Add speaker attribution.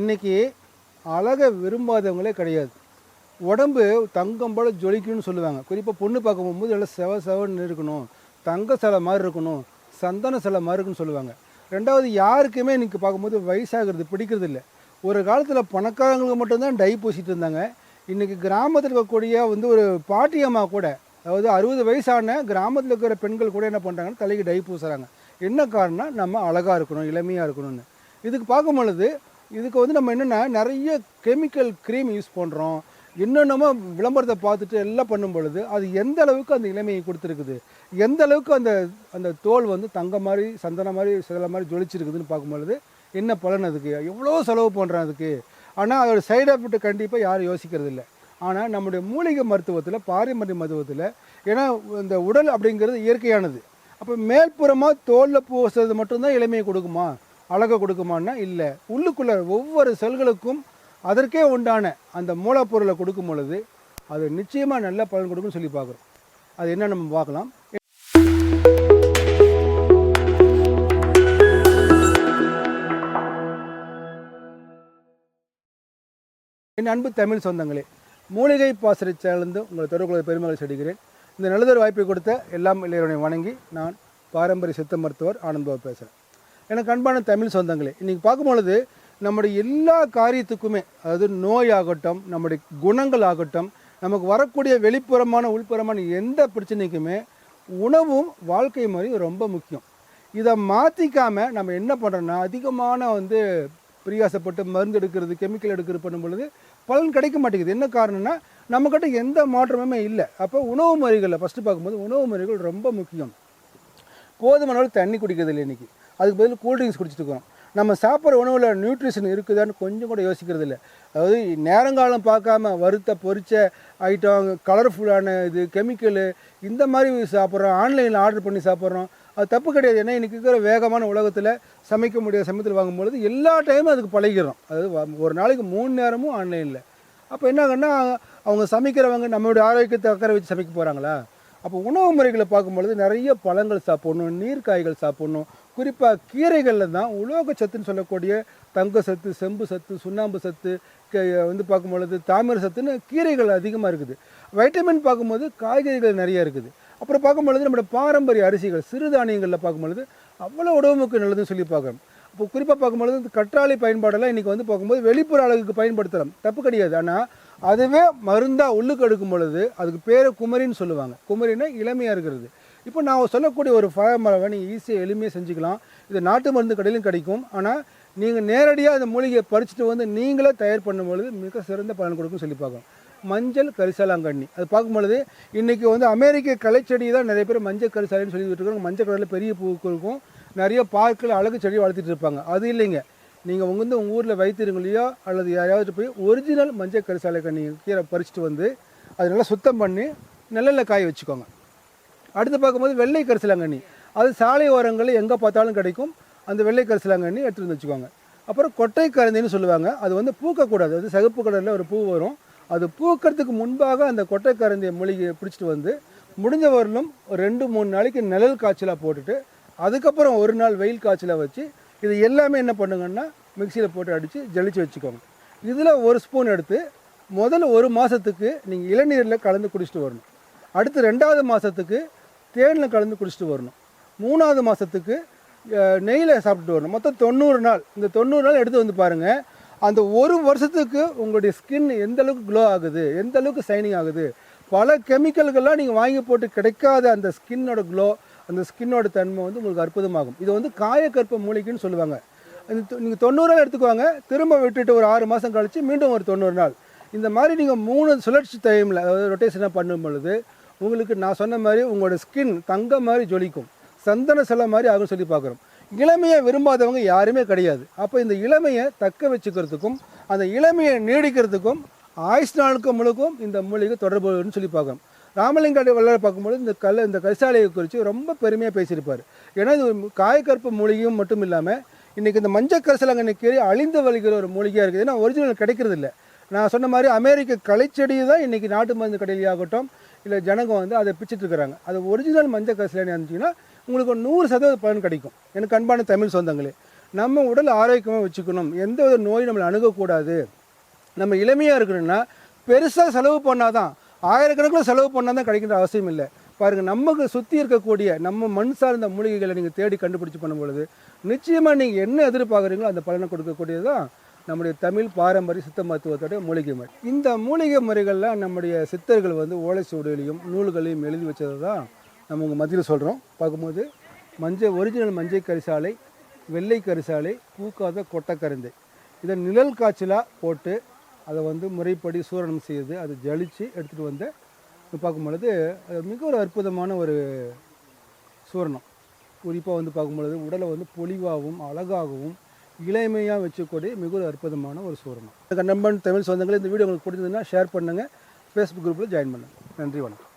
Speaker 1: இன்றைக்கி அழகை விரும்பாதவங்களே கிடையாது. உடம்பு தங்கம் போல் ஜொலிக்கணும்னு சொல்லுவாங்க. குறிப்பாக பொண்ணு பார்க்க போகும்போது எல்லாம் செவ செவன்னு இருக்கணும். தங்க சிலை மாதிரி இருக்கணும். சந்தன சிலை மாதிரி இருக்குன்னு சொல்லுவாங்க. ரெண்டாவது யாருக்குமே இன்றைக்கி பார்க்கும்போது வயசாகிறது பிடிக்கிறது இல்லை ஒரு காலத்தில் பணக்காரங்களுக்கு மட்டும்தான் டை பூசிட்டு இருந்தாங்க. இன்றைக்கி கிராமத்தில் இருக்கக்கூடிய வந்து ஒரு பாட்டியம்மா கூட அதாவது அறுபது வயசான கிராமத்தில் இருக்கிற பெண்கள் கூட என்ன பண்ணுறாங்கன்னா தலைக்கு டை பூசுகிறாங்க என்ன காரணம் நம்ம அழகாக இருக்கணும் இளமையாக இருக்கணும்னு. இதுக்கு பார்க்கும் பொழுது இதுக்கு வந்து நம்ம என்னென்னா நிறைய கெமிக்கல் க்ரீம் யூஸ் பண்ணுறோம் என்னென்னமோ விளம்பரத்தை பார்த்துட்டு எல்லாம் பண்ணும் பொழுது அது எந்த அளவுக்கு அந்த இளமையை கொடுத்துருக்குது? எந்த அளவுக்கு அந்த அந்த தோல் வந்து தங்க மாதிரி சந்தன மாதிரி சில மாதிரி ஜொலிச்சிருக்குதுன்னு பார்க்கும் பொழுது என்ன பலன் அதுக்கு? எவ்வளோ செலவு பண்ணுறேன் அதுக்கு. ஆனால் அதோட சைடு எஃபெக்ட் கண்டிப்பாக யாரும் யோசிக்கிறது இல்லை. ஆனால் நம்முடைய மூலிகை மருத்துவத்தில் பாரம்பரிய மருத்துவத்தில் ஏன்னா இந்த உடல் அப்படிங்கிறது இயற்கையானது. அப்போ மேல்புறமாக தோலில் பூசுறது மட்டும்தான் இளமையை கொடுக்குமா? அழகை கொடுக்குமான்னா இல்லை. உள்ளுக்குள்ள ஒவ்வொரு செல்களுக்கும் அதற்கே உண்டான அந்த மூலப்பொருளை கொடுக்கும் பொழுது அது நிச்சயமாக நல்ல பலன் கொடுக்கும்னு சொல்லி பார்க்குறோம். அது என்ன நம்ம பார்க்கலாம். என் அன்பு தமிழ் சொந்தங்களே மூலிகை பாசறை சேர்ந்து உங்களை தொடர்புடைய பெருமகளை செடுகிறேன். இந்த நல்லதொரு வாய்ப்பை கொடுத்த எல்லாம் இளையவனை வணங்கி நான் பாரம்பரிய சித்த மருத்துவர் ஆனந்த்பாபு பேசுகிறேன் எனக்கு அன்பான தமிழ் சொந்தங்களே இன்றைக்கி பார்க்கும்பொழுது நம்முடைய எல்லா காரியத்துக்குமே அதாவது நோயாகட்டும் நம்முடைய குணங்கள் ஆகட்டும் நமக்கு வரக்கூடிய வெளிப்புறமான உள்புறமான எந்த பிரச்சனைக்குமே உணவும் வாழ்க்கை முறையும் ரொம்ப முக்கியம். இதை மாற்றிக்காமல் நம்ம என்ன பண்ணுறோன்னா அதிகமான வந்து பிரியாசப்பட்டு மருந்து எடுக்கிறது கெமிக்கல் எடுக்கிறது பண்ணும் பொழுது பலன் கிடைக்க மாட்டேங்குது. என்ன காரணம்னா நம்மக்கிட்ட எந்த மாற்றமுமே இல்லை. அப்போ உணவு முறைகளில் ஃபஸ்ட்டு பார்க்கும்போது உணவு முறைகள் ரொம்ப முக்கியம். போதுமான அளவு தண்ணி குடிக்கிறது இல்லை இன்றைக்கி அதுக்கு பதில் கூல்ட்ரிங்க்ஸ் குடிச்சிட்டு நம்ம சாப்பிட்ற உணவில் நியூட்ரிஷன் இருக்குதான்னு கொஞ்சம் கூட யோசிக்கிறது இல்லை அதாவது நேரங்காலம் பார்க்காம வறுத்த பொறிச்ச ஐட்டம் கலர்ஃபுல்லான இது கெமிக்கலு இந்த மாதிரி சாப்பிட்றோம். ஆன்லைனில் ஆர்டர் பண்ணி சாப்பிட்றோம். அது தப்பு கிடையாது. ஏன்னா இன்றைக்கி இருக்கிற வேகமான உலகத்தில் சமைக்க முடியாத சமயத்தில் வாங்கும்பொழுது எல்லா டைமும் அதுக்கு பழகிறோம் அதாவது ஒரு நாளைக்கு மூணு நேரமும் ஆன்லைனில் அப்போ என்ன ஆகுன்னா அவங்க சமைக்கிறவங்க நம்மளுடைய ஆரோக்கியத்தை அக்கறை வச்சு சமைக்க போகிறாங்களா அப்போ உணவு முறைகளை பார்க்கும்பொழுது நிறைய பழங்கள் சாப்பிட்ணும் நீர்க்காய்கள் சாப்பிட்ணும் குறிப்பாக கீரைகளில் தான் உலோக சத்துன்னு சொல்லக்கூடிய தங்க சத்து செம்பு சத்து சுண்ணாம்பு சத்து க- வந்து பார்க்கும்பொழுது தாமிர சத்துன்னு கீரைகள் அதிகமாக இருக்குது. வைட்டமின் பார்க்கும்போது காய்கறிகள் நிறைய இருக்குது. அப்புறம் பார்க்கும்பொழுது நம்மளோட பாரம்பரிய அரிசிகள் சிறுதானியங்களில் பார்க்கும்பொழுது அவ்வளோ உடம்புக்கு நல்லதுன்னு சொல்லி பார்க்குறோம். இப்போ குறிப்பாக பார்க்கும்பொழுது இந்த கற்றாழை பயன்பாடெல்லாம் இன்றைக்கி வந்து பார்க்கும்போது வெளிப்புற அழகுக்கு பயன்படுத்தலாம் தப்பு கிடையாது. ஆனால் அதுவே மருந்தாக உள்ளுக்கு எடுக்கும் பொழுது அதுக்கு பேர் குமரின்னு சொல்லுவாங்க. குமரின்னா இளமையாக இருக்கிறது. இப்போ நான் சொல்லக்கூடிய ஒரு பழமரவை நீங்கள் ஈஸியாக எளிமையாக செஞ்சுக்கலாம். இது நாட்டு மருந்து கடையிலும் கிடைக்கும். ஆனால் நீங்கள் நேரடியாக அந்த மூலிகையை பறிச்சுட்டு வந்து நீங்களே தயார் பண்ணும் பொழுது மிக சிறந்த பலன் கொடுக்கும் சொல்லி பார்க்கலாம் மஞ்சள் கரிசலாங்கண்ணி. அது பார்க்கும்பொழுது இன்றைக்கி வந்து அமெரிக்க கலைச்செடி தான் நிறைய பேர் மஞ்சள் கரிசாலின்னு சொல்லிட்டு இருக்காங்க மஞ்சள் கலரில் பெரிய பூக்கு இருக்கும். நிறைய பார்க்கில் அழகு செடி வளர்த்துட்டு இருப்பாங்க. அது இல்லைங்க. நீங்கள் உங்கள் வந்து உங்கள் ஊரில் வைத்திருங்களையோ அல்லது யாராவது போய் ஒரிஜினல் மஞ்சள் கரிசாலை கண்ணி கீரை பறிச்சுட்டு வந்து அது நல்லா சுத்தம் பண்ணி நிழல்ல காய வச்சுக்கோங்க. அடுத்து பார்க்கும்போது வெள்ளை கரிசலாங்கண்ணி. அது சாலை ஓரங்களில் எங்கே பார்த்தாலும் கிடைக்கும். அந்த வெள்ளை கரிசலாங்கண்ணி எடுத்துகிட்டு வந்து வச்சுக்கோங்க அப்புறம் கொட்டை கரந்தின்னு சொல்லுவாங்க. அது வந்து பூக்கக்கூடாது. அது சகப்பு கலரில் ஒரு பூ வரும். அது பூக்கிறதுக்கு முன்பாக அந்த கொட்டை கரந்தியை மூலிகையை பிடிச்சிட்டு வந்து முடிஞ்ச வரலும் ஒரு ரெண்டு மூணு நாளைக்கு நிழல் காய்ச்சலாக போட்டுட்டு அதுக்கப்புறம் ஒரு நாள் வெயில் காய்ச்சலாக வச்சு இது எல்லாமே என்ன பண்ணுங்கன்னா மிக்சியில் போட்டு அடித்து ஜலிச்சு வச்சுக்கோங்க. இதில் ஒரு ஸ்பூன் எடுத்து முதல்ல ஒரு மாதத்துக்கு நீங்கள் இளநீரில் கலந்து குடிச்சிட்டு வரணும். அடுத்து ரெண்டாவது மாதத்துக்கு தேனில் கலந்து குடிச்சிட்டு வரணும். மூணாவது மாதத்துக்கு நெய்யில் சாப்பிட்டு வரணும். மொத்தம் தொண்ணூறு நாள். இந்த தொண்ணூறு நாள் எடுத்து வந்து பாருங்கள் அந்த ஒரு வருஷத்துக்கு உங்களுடைய ஸ்கின் எந்த அளவுக்கு க்ளோ ஆகுது எந்த அளவுக்கு சைனிங் ஆகுது பல கெமிக்கல்கள்லாம் நீங்கள் வாங்கி போட்டு கிடைக்காத அந்த ஸ்கின்னோட க்ளோ அந்த ஸ்கின்னோட தன்மை வந்து உங்களுக்கு அற்புதமாகும். இது வந்து காயக்கற்ப மூலிகைன்னு சொல்லுவாங்க. இந்த நீங்கள் தொண்ணூறு நாள் எடுத்துக்குவாங்க திரும்ப விட்டுட்டு ஒரு ஆறு மாதம் கழித்து மீண்டும் ஒரு தொண்ணூறு நாள். இந்த மாதிரி நீங்கள் மூணு சுழற்சி டைமில் அதாவது ரொட்டேஷனாக பண்ணும் பொழுது உங்களுக்கு நான் சொன்ன மாதிரி உங்களோட ஸ்கின் தங்க மாதிரி ஜொலிக்கும். சந்தன சிலை மாதிரி ஆகும் சொல்லி பார்க்குறோம். இளமையை விரும்பாதவங்க யாருமே கிடையாது. அப்போ இந்த இளமையை தக்க வச்சுக்கிறதுக்கும் அந்த இளமையை நீடிக்கிறதுக்கும் ஆயுஷ் நாளுக்கு முழுக்கும் இந்த மூலிகை தொடர்புன்னு சொல்லி பார்க்குறோம். ராமலிங்க வள்ளலை பார்க்கும்போது இந்த கல் இந்த கரிசாலையை குறித்து ரொம்ப பெருமையாக பேசியிருப்பார். ஏன்னா இது காயக்கற்பு மூலிகையும் மட்டும் இல்லாமல் இன்றைக்கி இந்த மஞ்சள் கரிசலாங்கண்ணி கீழே அழிந்து வலிக்கிற ஒரு மூலிகையாக இருக்குது. ஏன்னா ஒரிஜினல் கிடைக்கிறது இல்லை நான் சொன்ன மாதிரி அமெரிக்க கலைச்செடி தான் இன்றைக்கி நாட்டு மருந்து கடையிலாகட்டும் இல்லை ஜனங்க வந்து அதை பிச்சிட்ருக்கிறாங்க. அது ஒரிஜினல் மஞ்சள் கரிசலாங்கண்ணி இருந்துச்சுன்னா உங்களுக்கு ஒரு நூறு சதவீத பலன் கிடைக்கும். எனக்கு அன்பான தமிழ் சொந்தங்களே. நம்ம உடல் ஆரோக்கியமாக வச்சுக்கணும். எந்த ஒரு நோயும் நம்மளை அணுகக்கூடாது. நம்ம இளமையாக இருக்கணும்னா பெருசாக செலவு பண்ணால் தான் ஆயிரக்கணக்கில் செலவு பண்ணால் தான் கிடைக்கின்ற அவசியம் இல்லை. பாருங்கள் நமக்கு சுற்றி இருக்கக்கூடிய நம்ம மண் சார்ந்த மூலிகைகளை நீங்கள் தேடி கண்டுபிடிச்சி பண்ணும்பொழுது நிச்சயமாக நீங்கள் என்ன எதிர்பார்க்குறீங்களோ அந்த பலனை கொடுக்கக்கூடியது தான் நம்முடைய தமிழ் பாரம்பரிய சித்த மருத்துவத்தோட மூலிகை முறை. இந்த மூலிகை முறைகள்லாம் நம்முடைய சித்தர்கள் வந்து ஓலை நூல்களையும் எழுதி வச்சது தான் நம்ம உங்கள் மத்தியில் சொல்கிறோம் பார்க்கும்போது மஞ்சள் ஒரிஜினல் மஞ்சள் கரிசாலை வெள்ளை கரிசாலை பூக்காத கொட்டக்கருந்தை. இதை நிழல் காய்ச்சலாக போட்டு அதை வந்து முறைப்படி சூரணம் செய்து அதை ஜலித்து எடுத்துகிட்டு வந்து பார்க்கும் பொழுது அது மிக ஒரு அற்புதமான ஒரு சூரணம். குறிப்பாக வந்து பார்க்கும் பொழுது உடலை வந்து பொலிவாகவும் அழகாகவும் இளமையாக வச்சுக்கூடிய மிக ஒரு அற்புதமான ஒரு சூரணம் நண்பன் தமிழ் சொந்தங்களே இந்த வீடியோ உங்களுக்கு பிடிச்சதுன்னா ஷேர் பண்ணுங்கள் ஃபேஸ்புக் குரூப்பில் ஜாயின் பண்ணுங்கள் நன்றி வணக்கம்.